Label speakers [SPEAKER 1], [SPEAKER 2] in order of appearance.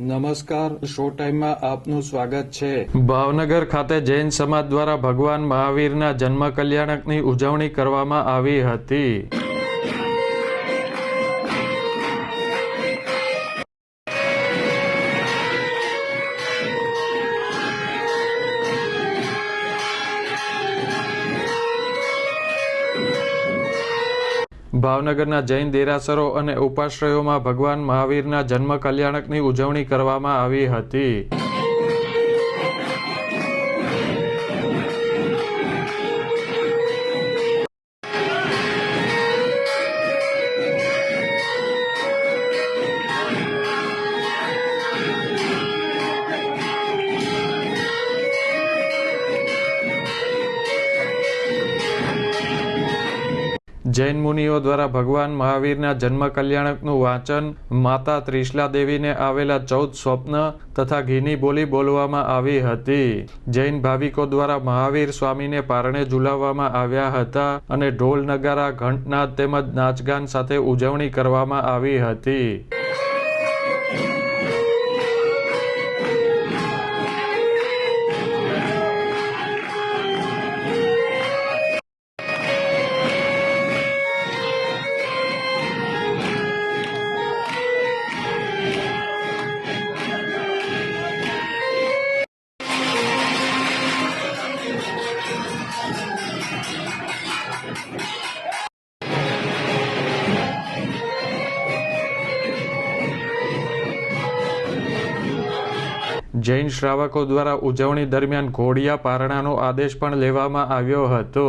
[SPEAKER 1] નમસ્કાર, શો ટાઈમમાં આપનું સ્વાગત છે.
[SPEAKER 2] ભાવનગર ખાતે જૈન સમાજ દ્વારા ભગવાન મહાવીરના જન્મ કલ્યાણકની ઉજવણી કરવામાં આવી હતી. ભાવનગરના જૈન દેરાસરો અને ઉપાશ્રયોમાં ભગવાન મહાવીરના જન્મ કલ્યાણકની ઉજવણી કરવામાં આવી હતી. જૈન મુનિઓ દ્વારા ભગવાન મહાવીરના જન્મ કલ્યાણકનું વાંચન, માતા ત્રિશલા દેવીને આવેલા ચૌદ સ્વપ્ન તથા ઘીની બોલી બોલવામાં આવી હતી. જૈન ભાવિકો દ્વારા મહાવીર સ્વામીને પારણે ઝુલાવવામાં આવ્યા હતા અને ઢોલ, નગારા, ઘંટનાદ તેમજ નાચગાન સાથે ઉજવણી કરવામાં આવી હતી. જૈન શ્રાવકો દ્વારા ઉજવણી દરમિયાન ઘોડિયા પારણાનો આદેશ પણ લેવામાં આવ્યો હતો.